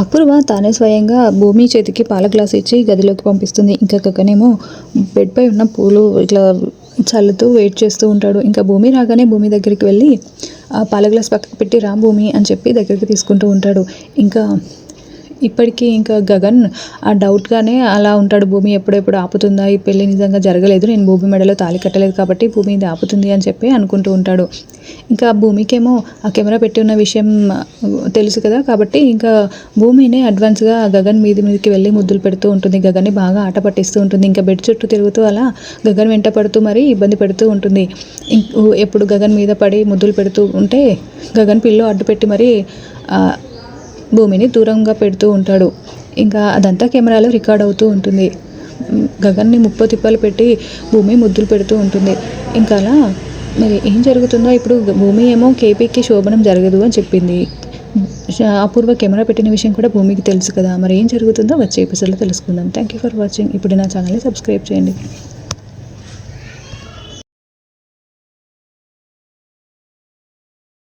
అపూర్వ తానే స్వయంగా భూమి చేతికి పాల గ్లాస్ ఇచ్చి గదిలోకి పంపిస్తుంది. ఇంకా కక్కనేమో బెడ్పై ఉన్న పూలు ఇట్లా చల్లుతూ వెయిట్ చేస్తూ ఉంటాడు. ఇంకా భూమి రాగానే భూమి దగ్గరికి వెళ్ళి పాల గ్లాస్ పక్కకు పెట్టి రా భూమి అని చెప్పి దగ్గరికి తీసుకుంటూ ఉంటాడు. ఇంకా ఇప్పటికీ ఇంకా గగన్ ఆ డౌట్గానే అలా ఉంటాడు భూమి ఎప్పుడెప్పుడు ఆపుతుందా? ఈ పెళ్ళి నిజంగా జరగలేదు నేను భూమి మెడలో తాళి కట్టలేదు కాబట్టి భూమి ఇది ఆపుతుంది అని చెప్పి అనుకుంటూ ఉంటాడు. ఇంకా భూమికేమో ఆ కెమెరా పెట్టి ఉన్న విషయం తెలుసు కదా కాబట్టి ఇంకా భూమినే అడ్వాన్స్గా గగన్ మీది మీదకి వెళ్ళి ముద్దులు పెడుతూ ఉంటుంది. గగన్ని బాగా ఆట పట్టిస్తూ ఉంటుంది. ఇంకా బెడ్ చుట్టూ తిరుగుతూ అలా గగన్ వెంట పడుతూ మరీ ఇబ్బంది పెడుతూ ఉంటుంది. ఎప్పుడు గగన్ మీద పడి ముద్దులు పెడుతూ ఉంటే గగన్ పిల్లో అడ్డు పెట్టి మరీ భూమిని దూరంగా పెడుతూ ఉంటాడు. ఇంకా అదంతా కెమెరాలో రికార్డ్ అవుతూ ఉంటుంది. గగన్ని ముప్ప తిప్పలు పెట్టి భూమి ముద్దులు పెడుతూ ఉంటుంది. ఇంకా అలా మరి ఏం జరుగుతుందో ఇప్పుడు భూమి ఏమో కేపీకి శోభనం జరగదు అని చెప్పింది. అపూర్వ కెమెరా పెట్టిన విషయం కూడా భూమికి తెలుసు కదా. మరి ఏం జరుగుతుందో వచ్చే ఎపిసోడ్లో తెలుసుకుందాం. థ్యాంక్ యూ ఫర్ వాచింగ్ ఇప్పుడు నా ఛానల్ని సబ్స్క్రైబ్ చేయండి.